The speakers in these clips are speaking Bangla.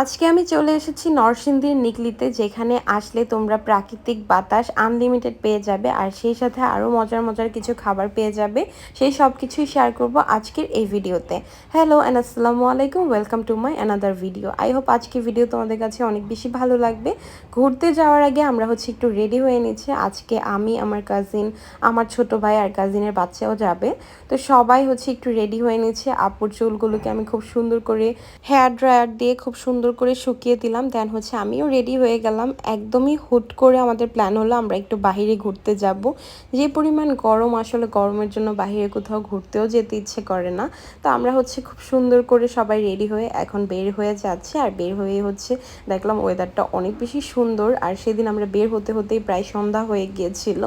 আজকে আমি চলে এসেছি নরসিংদীর নিকলিতে যেখানে আসলে তোমরা প্রাকৃতিক বাতাস আনলিমিটেড পেয়ে যাবে আর সেই সাথে আরও মজার মজার কিছু খাবার পেয়ে যাবে। সেই সব কিছুই শেয়ার করব আজকের এই ভিডিওতে। হ্যালো অ্যান্ড আসসালামু আলাইকুম welcome to my another video I hope আজকে ভিডিও তোমাদের কাছে অনেক বেশি ভালো লাগবে। ঘুরতে যাওয়ার আগে আমরা হচ্ছে একটু রেডি হয়ে নিচ্ছি। আজকে আমি, আমার কাজিন আমার ছোট ভাই আর কাজিনের বাচ্চাও যাবে। তো সবাই হচ্ছে একটু রেডি হয়ে নিচ্ছে। আপুর চুলগুলোকে আমি খুব সুন্দর করে হেয়ার ড্রায়ার দিয়ে খুব সুন্দর করে শুকিয়ে দিলাম। দেন হচ্ছে আমিও রেডি হয়ে গেলাম। একদমই হুট করে আমাদের প্ল্যান হলো আমরা একটু বাহিরে ঘুরতে যাব। যে পরিমাণ গরম, আসলে গরমের জন্য বাহিরে কোথাও ঘুরতেও যেতে ইচ্ছে করে না। তো আমরা হচ্ছে খুব সুন্দর করে সবাই রেডি হয়ে এখন বের হয়ে যাচ্ছে। আর বের হয়ে হচ্ছে দেখলাম ওয়েদারটা অনেক বেশি সুন্দর। আর সেদিন আমরা বের হতে হতেই প্রায় সন্ধ্যা হয়ে গিয়েছিল।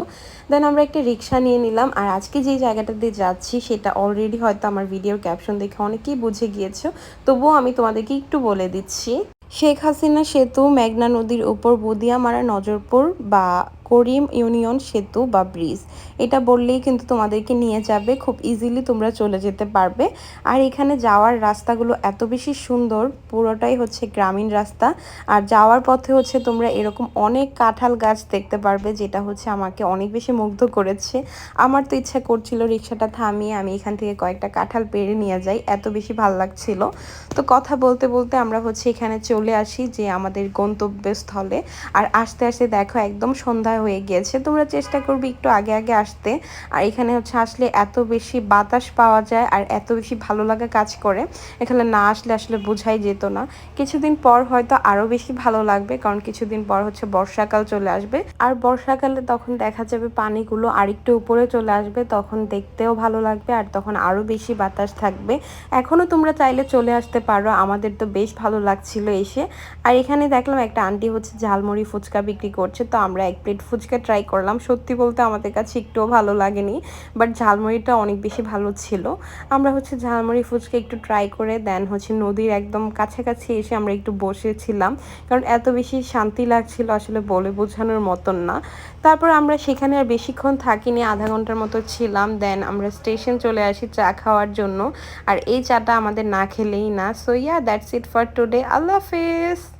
দেন আমরা একটা রিক্সা নিয়ে নিলাম। আর আজকে যে জায়গাটাতে যাচ্ছি সেটা অলরেডি হয়তো আমার ভিডিওর ক্যাপশন দেখে অনেকেই বুঝে গিয়েছো। তবুও আমি তোমাদেরকে একটু বলে দিচ্ছি। শেখ হাসিনা সেতু মেঘনা নদীর উপর বুদিয়ামারা নজরপুর বা করিম, ইউনিয়ন, সেতু বা ব্রিজ। এটা বললেই কিন্তু তোমাদেরকে নিয়ে যাবে, খুব ইজিলি তোমরা চলে যেতে পারবে। আর এখানে যাওয়ার রাস্তাগুলো এত বেশি সুন্দর, পুরোটাই হচ্ছে গ্রামীণ রাস্তা। আর যাওয়ার পথে হচ্ছে তোমরা এরকম অনেক কাঁঠাল গাছ দেখতে পারবে, যেটা হচ্ছে আমাকে অনেক বেশি মুগ্ধ করেছে। আমার তো ইচ্ছা করছিল রিক্সাটা থামিয়ে আমি এখান থেকে কয়েকটা কাঁঠাল পেরে নিয়ে যাই, এত বেশি ভালো লাগছিল। তো কথা বলতে বলতে আমরা হচ্ছে এখানে চলে আসি, যে আমাদের গন্তব্যস্থলে। আর আস্তে আস্তে দেখো, একদম সন্ধ্যা হয়ে গিয়েছে। তোমরা চেষ্টা করবে একটু আগে আগে আসতে। আর এখানে হচ্ছে আসলে এত বেশি বাতাস পাওয়া যায় আর এত বেশি ভালো লাগা কাজ করে। এখানে না আসলে আসলে বোঝাই যেত না। কিছুদিন পর হয়তো আরও বেশি ভালো লাগবে, কারণ কিছুদিন পর হচ্ছে বর্ষাকাল চলে আসবে। আর বর্ষাকালে তখন দেখা যাবে পানিগুলো আরেকটু উপরে চলে আসবে, তখন দেখতেও ভালো লাগবে আর তখন আরও বেশি বাতাস থাকবে। এখনও তোমরা চাইলে চলে আসতে পারো, আমাদের তো বেশ ভালো লাগছিল এসে। আর এখানে দেখলাম একটা আন্টি হচ্ছে ঝালমুড়ি ফুচকা বিক্রি করছে, তো আমরা এক প্লেট ফুচকা ট্রাই করলাম। সত্যি বলতে আমাদের কাছে একটুও ভালো লাগেনি বাট ঝালমুড়িটা অনেক বেশি ভালো ছিল। আমরা হচ্ছে ঝালমুড়ি ফুচকা একটু ট্রাই করে দেন হচ্ছে নদীর একদম কাছাকাছি এসে আমরা একটু বসেছিলাম। কারণ এত বেশি শান্তি লাগছিল আসলে বলে বোঝানোর মতন না। তারপর আমরা সেখানে আর বেশিক্ষণ থাকিনি, আধা ঘণ্টার মতো ছিলাম দেন আমরা স্টেশন চলে আসি চা খাওয়ার জন্য। আর এই চাটা আমাদের না খেলেই না। So yeah that's it for today আল্লাহ হাফেজ!